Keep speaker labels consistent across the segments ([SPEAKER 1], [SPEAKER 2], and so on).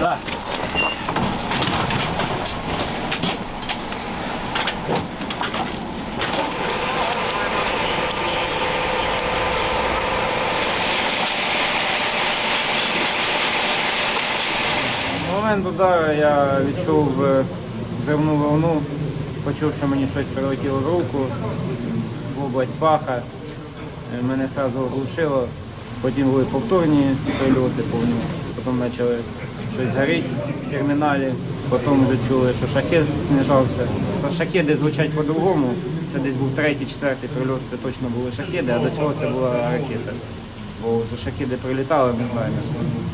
[SPEAKER 1] Да.
[SPEAKER 2] Момент удару я відчув е, взривну волну, почув, що мені щось прилетіло в руку, в область паха. Е, Мене одразу оглушило, потім були повторні прильоти повні, потім почали щось горіти в терміналі, потім вже чули, що шахет знижався. Просто шахеди звучать по-другому. Це десь був третій, четвертий прильот, це точно були шахеди, а до цього це була ракета. Бо вже шахеди прилітали, не знаю, як це було.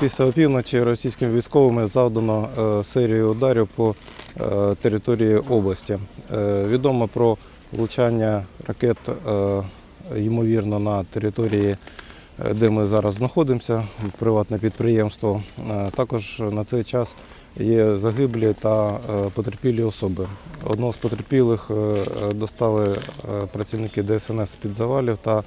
[SPEAKER 3] Після опівночі російськими військовими завдано е, серію ударів по е, території області. Е, Відомо про влучання ракет, ймовірно, на території, де ми зараз знаходимося, приватне підприємство. Також на цей час є загиблі та потерпілі особи. Одного з потерпілих достали працівники ДСНС з-під завалів та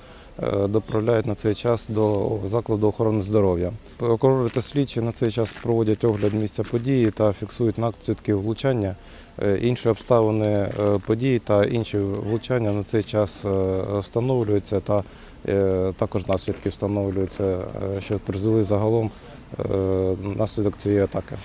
[SPEAKER 3] доправляють на цей час до закладу охорони здоров'я. Прокурори та слідчі на цей час проводять огляд місця події та фіксують наслідки влучання. Е, Інші обставини е, події та інші влучання на цей час е, встановлюються та е, також наслідки встановлюються, е, що призвели загалом е, наслідок цієї атаки.